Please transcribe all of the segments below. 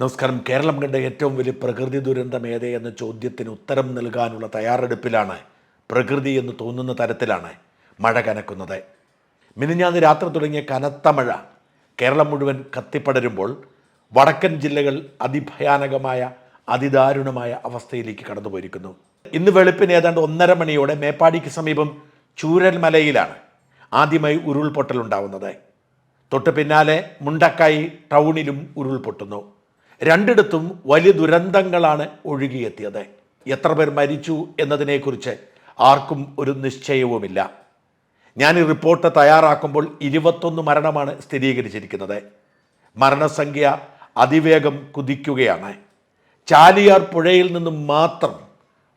നമസ്കാരം. കേരളം കണ്ട ഏറ്റവും വലിയ പ്രകൃതി ദുരന്തം ഏതേ എന്ന ചോദ്യത്തിന് ഉത്തരം നൽകാനുള്ള തയ്യാറെടുപ്പിലാണ് പ്രകൃതി എന്ന് തോന്നുന്ന തരത്തിലാണ് മഴ കനക്കുന്നത്. മിനിഞ്ഞാന്ന് രാത്രി തുടങ്ങിയ കനത്ത മഴ കേരളം മുഴുവൻ കത്തിപ്പടരുമ്പോൾ വടക്കൻ ജില്ലകൾ അതിഭയാനകമായ അതിദാരുണമായ അവസ്ഥയിലേക്ക് കടന്നുപോയിരിക്കുന്നു. ഇന്ന് വെളുപ്പിന് ഏതാണ്ട് ഒന്നര മണിയോടെ മേപ്പാടിക്ക് സമീപം ചൂരൽമലയിലാണ് ആദ്യമായി ഉരുൾപൊട്ടലുണ്ടാവുന്നത്. തൊട്ട് പിന്നാലെ മുണ്ടക്കായി ടൗണിലും ഉരുൾപൊട്ടുന്നു. രണ്ടിടത്തും വലിയ ദുരന്തങ്ങളാണ് ഒഴുകിയെത്തിയത്. എത്ര പേർ മരിച്ചു എന്നതിനെക്കുറിച്ച് ആർക്കും ഒരു നിശ്ചയവുമില്ല. ഞാൻ ഈ റിപ്പോർട്ട് തയ്യാറാക്കുമ്പോൾ ഇരുപത്തൊന്ന് മരണമാണ് സ്ഥിരീകരിച്ചിരിക്കുന്നത്. മരണസംഖ്യ അതിവേഗം കുതിക്കുകയാണ്. ചാലിയാർ പുഴയിൽ നിന്നും മാത്രം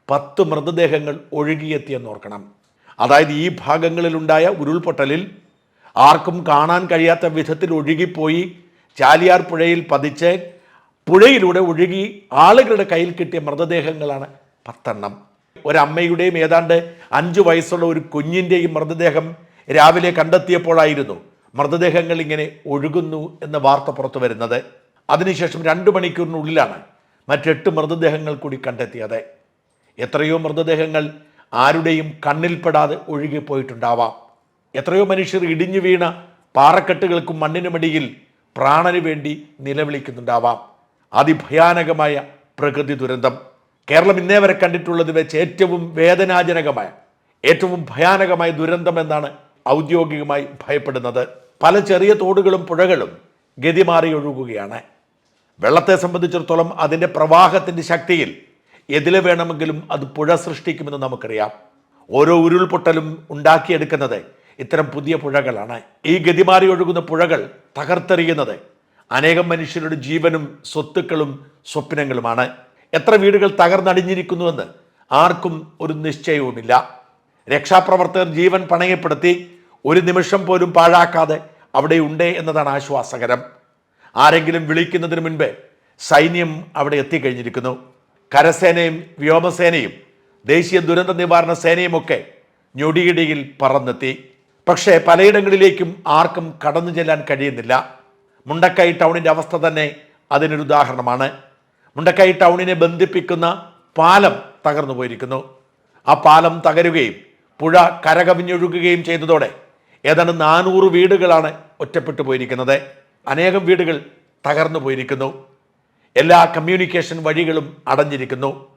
പത്ത് മൃതദേഹങ്ങൾ ഒഴുകിയെത്തിയെന്ന് ഓർക്കണം അതായത് ഈ ഭാഗങ്ങളിലുണ്ടായ ഉരുൾപൊട്ടലിൽ ആർക്കും കാണാൻ കഴിയാത്ത വിധത്തിൽ ഒഴുകിപ്പോയി ചാലിയാർ പുഴയിൽ പതിച്ച് പുഴയിലൂടെ ഒഴുകി ആളുകളുടെ കയ്യിൽ കിട്ടിയ മൃതദേഹങ്ങളാണ് പത്തെണ്ണം. ഒരമ്മയുടെയും ഏതാണ്ട് അഞ്ചു വയസ്സുള്ള ഒരു കുഞ്ഞിന്റെയും മൃതദേഹം രാവിലെ കണ്ടെത്തിയപ്പോഴായിരുന്നു മൃതദേഹങ്ങൾ ഇങ്ങനെ ഒഴുകുന്നു എന്ന വാർത്ത പുറത്തു വരുന്നത്. അതിനുശേഷം രണ്ട് മണിക്കൂറിനുള്ളിലാണ് മറ്റെട്ട് മൃതദേഹങ്ങൾ കൂടി കണ്ടെത്തിയത്. എത്രയോ മൃതദേഹങ്ങൾ ആരുടെയും കണ്ണിൽപ്പെടാതെ ഒഴുകിപ്പോയിട്ടുണ്ടാവാം എത്രയോ മനുഷ്യർ ഇടിഞ്ഞു വീണ പാറക്കെട്ടുകൾക്കും മണ്ണിനുമടിയിൽ പ്രാണന് വേണ്ടി നിലവിളിക്കുന്നുണ്ടാവാം. അതിഭയാനകമായ പ്രകൃതി ദുരന്തം കേരളം ഇന്നേ വരെ കണ്ടിട്ടുള്ളത് വെച്ച് ഏറ്റവും വേദനാജനകമായ ഏറ്റവും ഭയാനകമായ ദുരന്തം എന്നാണ് ഔദ്യോഗികമായി ഭയപ്പെടുന്നത്. പല ചെറിയ തോടുകളും പുഴകളും ഗതിമാറി ഒഴുകുകയാണ്. വെള്ളത്തെ സംബന്ധിച്ചിടത്തോളം അതിന്റെ പ്രവാഹത്തിന്റെ ശക്തിയിൽ എതിലെ വേണമെങ്കിലും അത് പുഴ സൃഷ്ടിക്കുമെന്ന് നമുക്കറിയാം. ഓരോ ഉരുൾപൊട്ടലും ഉണ്ടാക്കിയെടുക്കുന്നത് ഇത്തരം പുതിയ പുഴകളാണ്. ഈ ഗതിമാറി ഒഴുകുന്ന പുഴകൾ തകർത്തെറിയുന്നത് അനേകം മനുഷ്യരുടെ ജീവനും സ്വത്തുക്കളും സ്വപ്നങ്ങളുമാണ്. എത്ര വീടുകൾ തകർന്നടിഞ്ഞിരിക്കുന്നുവെന്ന് ആർക്കും ഒരു നിശ്ചയവുമില്ല. രക്ഷാപ്രവർത്തകർ ജീവൻ പണയപ്പെടുത്തി ഒരു നിമിഷം പോലും പാഴാക്കാതെ അവിടെ ഉണ്ട് എന്നതാണ് ആശ്വാസകരം. ആരെങ്കിലും വിളിക്കുന്നതിന് മുൻപ് സൈന്യം അവിടെ എത്തിക്കഴിഞ്ഞിരിക്കുന്നു. കരസേനയും വ്യോമസേനയും ദേശീയ ദുരന്ത നിവാരണ സേനയുമൊക്കെ ഞൊടിയിടയിൽ പറന്നെത്തി. പക്ഷേ പലയിടങ്ങളിലേക്കും ആർക്കും കടന്നു ചെല്ലാൻ കഴിയുന്നില്ല. മുണ്ടക്കൈ ടൗണിന്റെ അവസ്ഥ തന്നെ അതിനൊരു ഉദാഹരണമാണ്. മുണ്ടക്കൈ ടൗണിനെ ബന്ധിപ്പിക്കുന്ന പാലം തകർന്നു പോയിരിക്കുന്നു. ആ പാലം തകരുകയും പുഴ കരകവിഞ്ഞൊഴുകുകയും ചെയ്തതോടെ ഏതാണ്ട് നാനൂറ് വീടുകളാണ് ഒറ്റപ്പെട്ടു പോയിരിക്കുന്നത്. അനേകം വീടുകൾ തകർന്നു പോയിരിക്കുന്നു. എല്ലാ കമ്മ്യൂണിക്കേഷൻ വഴികളും അടഞ്ഞിരിക്കുന്നു.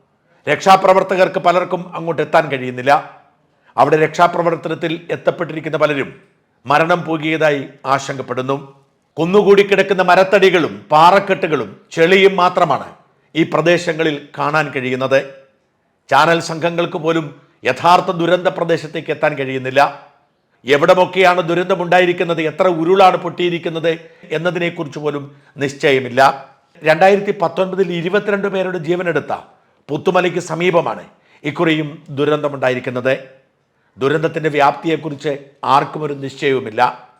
രക്ഷാപ്രവർത്തകർക്ക് പലർക്കും അങ്ങോട്ട് എത്താൻ കഴിയുന്നില്ല. അവിടെ രക്ഷാപ്രവർത്തനത്തിൽ എത്തപ്പെട്ടിരിക്കുന്ന പലരും മരണം പോകിയതായി ആശങ്കപ്പെടുന്നു. കുന്നുകൂടി കിടക്കുന്ന മരത്തടികളും പാറക്കെട്ടുകളും ചെളിയും മാത്രമാണ് ഈ പ്രദേശങ്ങളിൽ കാണാൻ കഴിയുന്നത്. ചാനൽ സംഘങ്ങൾക്ക് പോലും യഥാർത്ഥ ദുരന്ത പ്രദേശത്തേക്ക് എത്താൻ കഴിയുന്നില്ല. എവിടമൊക്കെയാണ് ദുരന്തമുണ്ടായിരിക്കുന്നത്? എത്ര ഉരുളാണ് പൊട്ടിയിരിക്കുന്നത് എന്നതിനെക്കുറിച്ച് പോലും നിശ്ചയമില്ല. രണ്ടായിരത്തി പത്തൊൻപതിൽ ഇരുപത്തിരണ്ട് പേരുടെ ജീവനെടുത്ത പുത്തുമലയ്ക്ക് സമീപമാണ് ഇക്കുറിയും ദുരന്തമുണ്ടായിരിക്കുന്നത്. ദുരന്തത്തിന്റെ വ്യാപ്തിയെക്കുറിച്ച് ആർക്കും ഒരു നിശ്ചയവുമില്ല.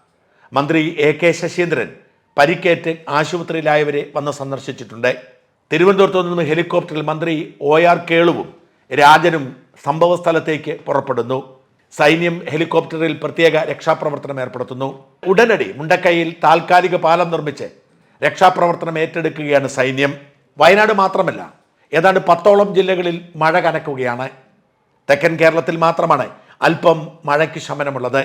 മന്ത്രി എ കെ ശശീന്ദ്രൻ പരിക്കേറ്റ് ആശുപത്രിയിലായവരെ വന്ന് സന്ദർശിച്ചിട്ടുണ്ട്. തിരുവനന്തപുരത്തു നിന്ന് ഹെലികോപ്റ്ററിൽ മന്ത്രി ഒ ആർ കേളുവും രാജനും സംഭവസ്ഥലത്തേക്ക് പുറപ്പെടുന്നു. സൈന്യം ഹെലികോപ്റ്ററിൽ പ്രത്യേക രക്ഷാപ്രവർത്തനം ഏർപ്പെടുത്തുന്നു. ഉടനടി മുണ്ടക്കൈയിൽ താൽക്കാലിക പാലം നിർമ്മിച്ച് രക്ഷാപ്രവർത്തനം ഏറ്റെടുക്കുകയാണ് സൈന്യം. വയനാട് മാത്രമല്ല ഏതാണ്ട് പത്തോളം ജില്ലകളിൽ മഴ കനക്കുകയാണ്. തെക്കൻ കേരളത്തിൽ മാത്രമാണ് അല്പം മഴയ്ക്ക് ശമനമുള്ളത്.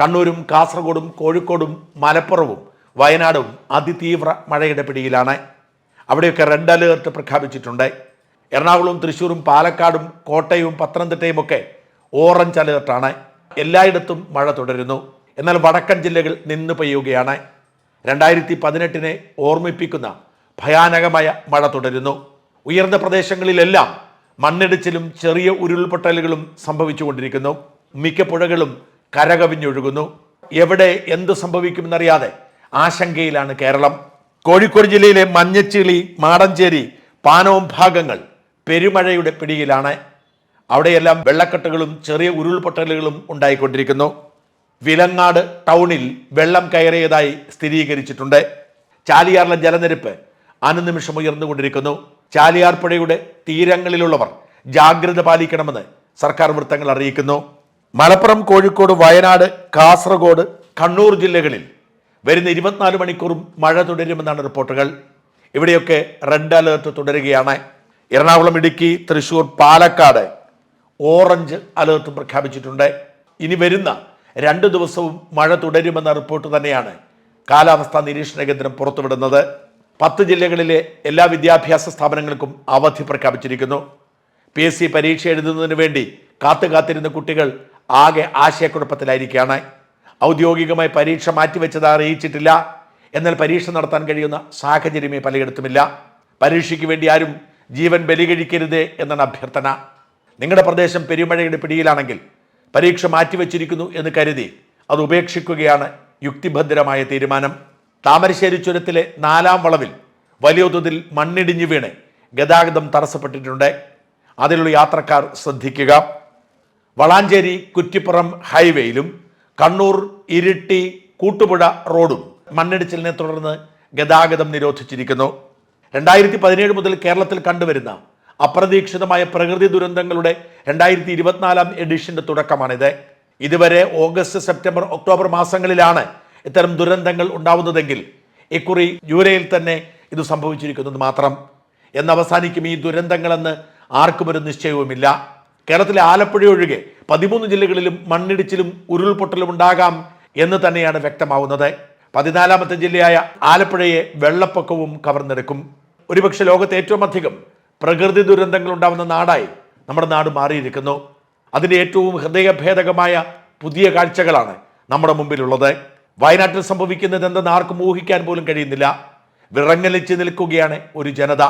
കണ്ണൂരും കാസർഗോഡും കോഴിക്കോടും മലപ്പുറവും വയനാടും അതിതീവ്ര മഴയുടെ പിടിയിലാണ്. അവിടെയൊക്കെ റെഡ് അലേർട്ട് പ്രഖ്യാപിച്ചിട്ടുണ്ട്. എറണാകുളവും തൃശ്ശൂരും പാലക്കാടും കോട്ടയവും പത്തനംതിട്ടയും ഒക്കെ ഓറഞ്ച് അലേർട്ടാണ്. എല്ലായിടത്തും മഴ തുടരുന്നു. എന്നാൽ വടക്കൻ ജില്ലകൾ നിന്ന് പെയ്യുകയാണ്. രണ്ടായിരത്തി പതിനെട്ടിനെ ഓർമ്മിപ്പിക്കുന്ന ഭയാനകമായ മഴ തുടരുന്നു. ഉയർന്ന പ്രദേശങ്ങളിലെല്ലാം മണ്ണിടിച്ചിലും ചെറിയ ഉരുൾപൊട്ടലുകളും സംഭവിച്ചുകൊണ്ടിരിക്കുന്നു. മിക്ക പുഴകളും കരകവിഞ്ഞൊഴുകുന്നു. എവിടെ എന്ത് സംഭവിക്കുമെന്നറിയാതെ ആശങ്കയിലാണ് കേരളം. കോഴിക്കോട് ജില്ലയിലെ മഞ്ഞച്ചിളി മാടഞ്ചേരി പാനവും ഭാഗങ്ങൾ പെരുമഴയുടെ പിടിയിലാണ്. അവിടെയെല്ലാം വെള്ളക്കെട്ടുകളും ചെറിയ ഉരുൾപൊട്ടലുകളും ഉണ്ടായിക്കൊണ്ടിരിക്കുന്നു. വിലങ്ങാട് ടൗണിൽ വെള്ളം കയറിയതായി സ്ഥിരീകരിച്ചിട്ടുണ്ട്. ചാലിയാറിലെ ജലനിരപ്പ് അനുനിമിഷം ഉയർന്നുകൊണ്ടിരിക്കുന്നു. ചാലിയാർ പുഴയുടെ തീരങ്ങളിലുള്ളവർ ജാഗ്രത പാലിക്കണമെന്ന് സർക്കാർ വൃത്തങ്ങൾ അറിയിക്കുന്നു. മലപ്പുറം കോഴിക്കോട് വയനാട് കാസർഗോഡ് കണ്ണൂർ ജില്ലകളിൽ വരുന്ന ഇരുപത്തിനാല് മണിക്കൂറും മഴ തുടരുമെന്നാണ് റിപ്പോർട്ടുകൾ. ഇവിടെയൊക്കെ റെഡ് അലേർട്ട് തുടരുകയാണ്. എറണാകുളം ഇടുക്കി തൃശൂർ പാലക്കാട് ഓറഞ്ച് അലേർട്ട് പ്രഖ്യാപിച്ചിട്ടുണ്ട്. ഇനി വരുന്ന രണ്ട് ദിവസവും മഴ തുടരുമെന്ന റിപ്പോർട്ട് തന്നെയാണ് കാലാവസ്ഥാ നിരീക്ഷണ കേന്ദ്രം പുറത്തുവിടുന്നത്. പത്ത് ജില്ലകളിലെ എല്ലാ വിദ്യാഭ്യാസ സ്ഥാപനങ്ങൾക്കും അവധി പ്രഖ്യാപിച്ചിരിക്കുന്നു. പി എസ് സി പരീക്ഷ എഴുതുന്നതിന് വേണ്ടി കാത്തു കാത്തിരുന്ന കുട്ടികൾ ആകെ ആശയക്കുഴപ്പത്തിലായിരിക്കുകയാണ്. ഔദ്യോഗികമായി പരീക്ഷ മാറ്റിവെച്ചത് അറിയിച്ചിട്ടില്ല. എന്നാൽ പരീക്ഷ നടത്താൻ കഴിയുന്ന സാഹചര്യമേ പലയിടത്തുമില്ല. പരീക്ഷയ്ക്ക് വേണ്ടി ആരും ജീവൻ ബലി കഴിക്കരുത് എന്നാണ് അഭ്യർത്ഥന. നിങ്ങളുടെ പ്രദേശം പെരുമഴയുടെ പിടിയിലാണെങ്കിൽ പരീക്ഷ മാറ്റിവെച്ചിരിക്കുന്നു എന്ന് കരുതി അത് ഉപേക്ഷിക്കുകയാണ് യുക്തിഭദ്രമായ തീരുമാനം. താമരശ്ശേരി ചുരത്തിലെ നാലാം വളവിൽ വലിയ തോതിൽ മണ്ണിടിഞ്ഞു വീണ് ഗതാഗതം തടസ്സപ്പെട്ടിട്ടുണ്ട്. അതിലുള്ള യാത്രക്കാർ ശ്രദ്ധിക്കുക. വളാഞ്ചേരി കുറ്റിപ്പുറം ഹൈവേയിലും കണ്ണൂർ ഇരിട്ടി കൂട്ടുപുഴ റോഡും മണ്ണിടിച്ചിലിനെ തുടർന്ന് ഗതാഗതം നിരോധിച്ചിരിക്കുന്നു. രണ്ടായിരത്തി പതിനേഴ് മുതൽ കേരളത്തിൽ കണ്ടുവരുന്ന അപ്രതീക്ഷിതമായ പ്രകൃതി ദുരന്തങ്ങളുടെ രണ്ടായിരത്തി ഇരുപത്തിനാലാം എഡിഷന്റെ തുടക്കമാണിത്. ഇതുവരെ ഓഗസ്റ്റ് സെപ്റ്റംബർ ഒക്ടോബർ മാസങ്ങളിലാണ് ഇത്തരം ദുരന്തങ്ങൾ ഉണ്ടാവുന്നതെങ്കിൽ ഇക്കുറി ജൂലൈയിൽ തന്നെ ഇത് സംഭവിച്ചിരിക്കുന്നത് മാത്രം. എന്നവസാനിക്കും ഈ ദുരന്തങ്ങളെന്ന് ആർക്കും ഒരു നിശ്ചയവുമില്ല. കേരളത്തിലെ ആലപ്പുഴ ഒഴികെ പതിമൂന്ന് ജില്ലകളിലും മണ്ണിടിച്ചിലും ഉരുൾപൊട്ടലും ഉണ്ടാകാം എന്ന് തന്നെയാണ് വ്യക്തമാവുന്നത്. പതിനാലാമത്തെ ജില്ലയായ ആലപ്പുഴയെ വെള്ളപ്പൊക്കവും കവർന്നെടുക്കും. ഒരുപക്ഷെ ലോകത്തെ ഏറ്റവും അധികം പ്രകൃതി ദുരന്തങ്ങൾ ഉണ്ടാവുന്ന നാടായി നമ്മുടെ നാട് മാറിയിരിക്കുന്നു. അതിന്റെ ഏറ്റവും ഹൃദയഭേദകമായ പുതിയ കാഴ്ചകളാണ് നമ്മുടെ മുമ്പിലുള്ളത്. വയനാട്ടിൽ സംഭവിക്കുന്നത് എന്തെന്ന് ആർക്കും ഊഹിക്കാൻ പോലും കഴിയുന്നില്ല. വിറങ്ങലിച്ച് നിൽക്കുകയാണ് ഒരു ജനത.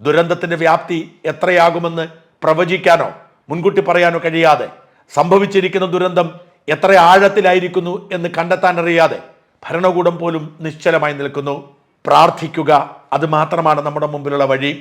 ദുരന്തത്തിന്റെ വ്യാപ്തി എത്രയാകുമെന്ന് പ്രവചിക്കാനോ മുൻകൂട്ടി പറയാനോ കഴിയാതെ സംഭവിച്ചിരിക്കുന്ന ദുരന്തം എത്ര ആഴത്തിലായിരിക്കുന്നു എന്ന് കണ്ടെത്താൻ അറിയാതെ ഭരണകൂടം പോലും നിശ്ചലമായി നിൽക്കുന്നു. പ്രാർത്ഥിക്കുക അത് മാത്രമാണ് നമ്മുടെ മുമ്പിലുള്ള വഴി.